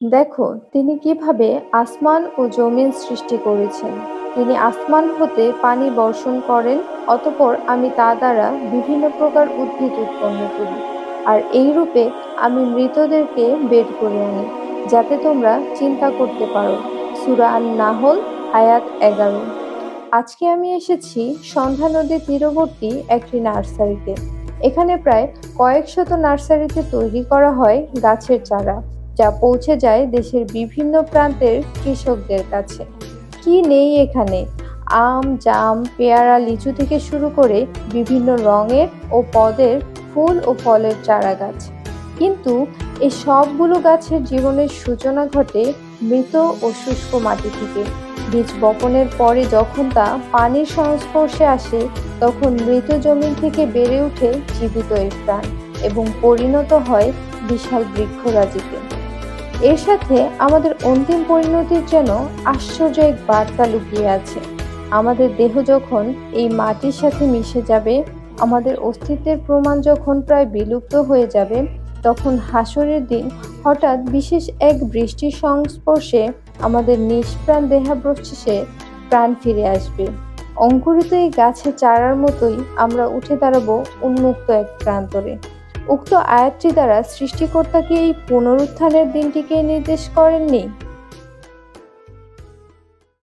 দেখো, তিনি কীভাবে আসমান ও জমিন সৃষ্টি করেছেন। তিনি আসমান হতে পানি বর্ষণ করেন, অতপর আমি তা দ্বারা বিভিন্ন প্রকার উদ্ভিদ উৎপন্ন করি। আর এই রূপে আমি মৃতদেরকে বের করে আনি, যাতে তোমরা চিন্তা করতে পারো। সূরা নাহল আয়াত এগারো। আজকে আমি এসেছি সন্ধ্যা নদীর তীরবর্তী একটি নার্সারিতে। এখানে প্রায় কয়েক শত নার্সারিতে তৈরি করা হয় গাছের চারা। যা পৌঁছে যায় দেশের বিভিন্ন প্রান্তের কৃষকদের কাছে। কি নেই এখানে? আম, জাম, পেয়ারা, লিচু থেকে শুরু করে বিভিন্ন রঙের ও পদের ফুল ও ফলের চারা গাছ। কিন্তু এই সবগুলো গাছের জীবনের সূচনা ঘটে মৃত ও শুষ্ক মাটি থেকে। বীজ বপনের পরে যখন তা পানির সংস্পর্শে আসে, তখন মৃত জমিন থেকে বেড়ে ওঠে জীবিত এক প্রাণ এবং পরিণত হয় বিশাল বৃক্ষরাজিতে। এর সাথে আমাদের অন্তিম পরিণতির যেন আশ্চর্য এক বার্তা লুকিয়ে আছে। আমাদের দেহ যখন এই মাটির সাথে মিশে যাবে, আমাদের অস্তিত্বের প্রমাণ যখন প্রায় বিলুপ্ত হয়ে যাবে, তখন হাসরের দিন হঠাৎ বিশেষ এক বৃষ্টির সংস্পর্শে আমাদের নিষ্প্রাণ দেহাবশেষে প্রাণ ফিরে আসবে। অঙ্কুরিত এই গাছের চারার মতোই আমরা উঠে দাঁড়াবো উন্মুক্ত এক প্রান্তরে। উক্ত আয়াতটি দ্বারা সৃষ্টিকর্তা কি এই পুনরুত্থানের দিনটিকে নির্দেশ করেননি।